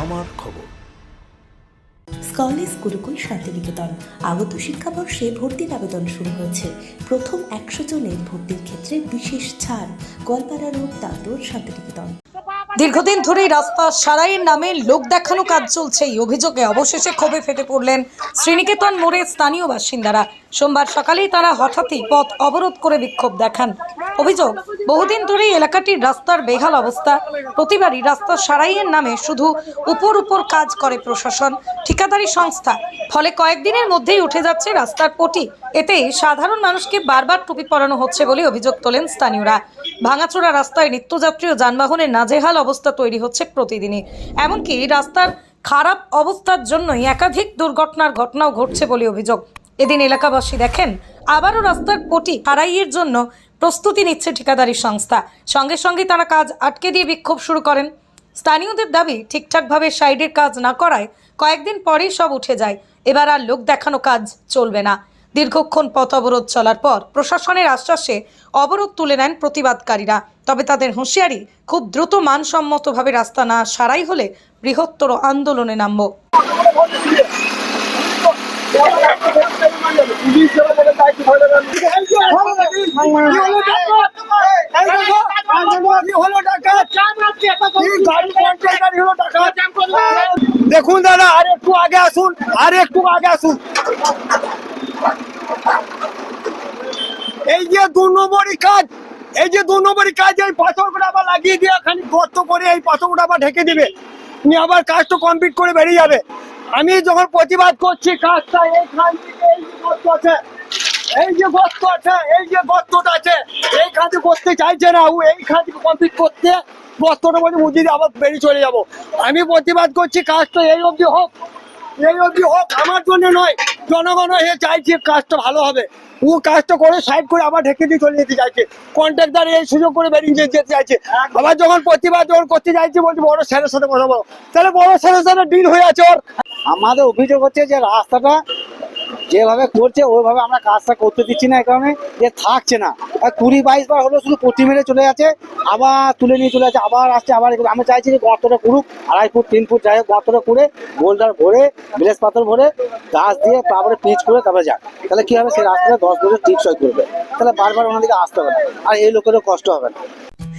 আমার খবর। স্কলেজ গুরুকুল শান্তিনিকেতন। আগত শিক্ষাবর্ষে ভর্তির আবেদন শুরু হয়েছে। প্রথম একশো জনের ভর্তির ক্ষেত্রে বিশেষ ছাড়। গোয়ালপাড়া রোড তান্দর শান্তিনিকেতন। দীর্ঘদিন ধরেই রাস্তা সারাইয়ের নামে লোক দেখানো কাজ চলছে। এই অভিযোগে অবশেষে ক্ষোভে ফেটে পড়লেন শ্রীনিকেতন মোড়ে স্থানীয় বাসিন্দারা। সোমবার সকালেই তারা হঠাৎই পথ অবরোধ করে বিক্ষোভ দেখান। অভিযোগ, বহুদিন ধরেই এলাকাটির রাস্তার বেহাল অবস্থা। প্রতিবারই রাস্তা সারাইয়ের নামে শুধু উপর উপর কাজ করে প্রশাসন, ঠিকাদারি সংস্থা। ফলে কয়েকদিনের মধ্যেই উঠে যাচ্ছে রাস্তার পটি। এতে সাধারণ মানুষকে বারবার টুপি পরানো হচ্ছে বলে অভিযোগ তোলেন স্থানীয়রা। ভাঙাচোরা রাস্তায় নিত্যযাত্রী ও যানবাহনের নাজেহাল অবস্থা তৈরি হচ্ছে প্রতিদিনই। এমনকি রাস্তার খারাপ অবস্থার জন্যই একাধিক দুর্ঘটনার ঘটনাও ঘটছে বলে অভিযোগ। এদিন এলাকাবাসী দেখেন, আবারও রাস্তার পটি হারাইয়ের জন্য প্রস্তুতি নিচ্ছে ঠিকাদারি সংস্থা। সঙ্গে সঙ্গে তারা কাজ আটকে দিয়ে বিক্ষোভ শুরু করেন। স্থানীয়দের দাবি, ঠিকঠাকভাবে সাইডের কাজ না করায় কয়েকদিন পরেই সব উঠে যায়। এবার আর লোক দেখানো কাজ চলবে না। দীর্ঘক্ষণ পথ অবরোধ চলার পর প্রশাসনের আশ্বাসে অবরোধ তুলে নেন প্রতিবাদকারীরা। তবে তাদের হুঁশিয়ারি, খুব দ্রুত মানসম্মতভাবে রাস্তা না সারাই হলে বৃহত্তর আন্দোলনে নামব। দেখুন দাদা, আর একটু আগে আসুন, আর একটু আগে আসুন। এই যে দু নম্বরই কাজ, এই যে দু নম্বরই কাজ, এই পাথরগুলো আবার লাগিয়ে দিয়ে খালি গর্ত করে এই পাথর আবার ঢেকে দিবে। নিয়ে আবার কাজটা কমপ্লিট করে বেরিয়ে যাবে। আমি যখন প্রতিবাদ করছি কাজটা এইখান থেকে এই গর্ত আছে, এই যে গর্ত আছে, এই যে গর্তটা আছে এই কাজে করতে চাইছে না ও এই কাজ কমপ্লিট করতে গর্তটা মধ্যে মুজিয়ে আবার বেরিয়ে চলে যাব। আমি প্রতিবাদ করছি কাজটা এই অবধি হোক, এই অবধি হোক, আমার জন্য নয়, জনগণ হয়ে চাইছে কাজটা ভালো হবে। ও কাজটা করে সাইড করে আবার ঢেকে দিয়ে চলে যেতে চাইছে। কন্ট্রাক্টর এই সুযোগ করে বেরিয়ে যেতে চাইছে। আবার যখন প্রতিবাদ যখন করতে চাইছে বলছে বড় স্যারের সাথে কথা বলো। তাহলে বড় স্যারের সাথে ডিল হয়ে আছে ওর। আমাদের অভিযোগ হচ্ছে যে রাস্তাটা যেভাবে করছে ওইভাবে আমরা কাজটা করতে দিচ্ছি না এই কারণে যে থাকছে না। কুড়ি বাইশ বার হলো শুধু প্রতি মেরে চলে যাচ্ছে, আবার তুলে নিয়ে চলে যাচ্ছে, আবার আসছে, আবার। আমি চাইছি যে গর্তটা করুক, আড়াই ফুট, তিন ফুট যাই হোক, গর্তটা করে গোলদার ভরে ব্লেস পাথর ভরে গাছ দিয়ে তারপরে পিচ করে তারপরে যাক। তাহলে কি হবে? সেই রাস্তাটা দশ বছর টিপসই করবে। তাহলে বারবার ওনাদেরকে আসতে হবে না। আর এই লোকেরও কষ্ট হবে না।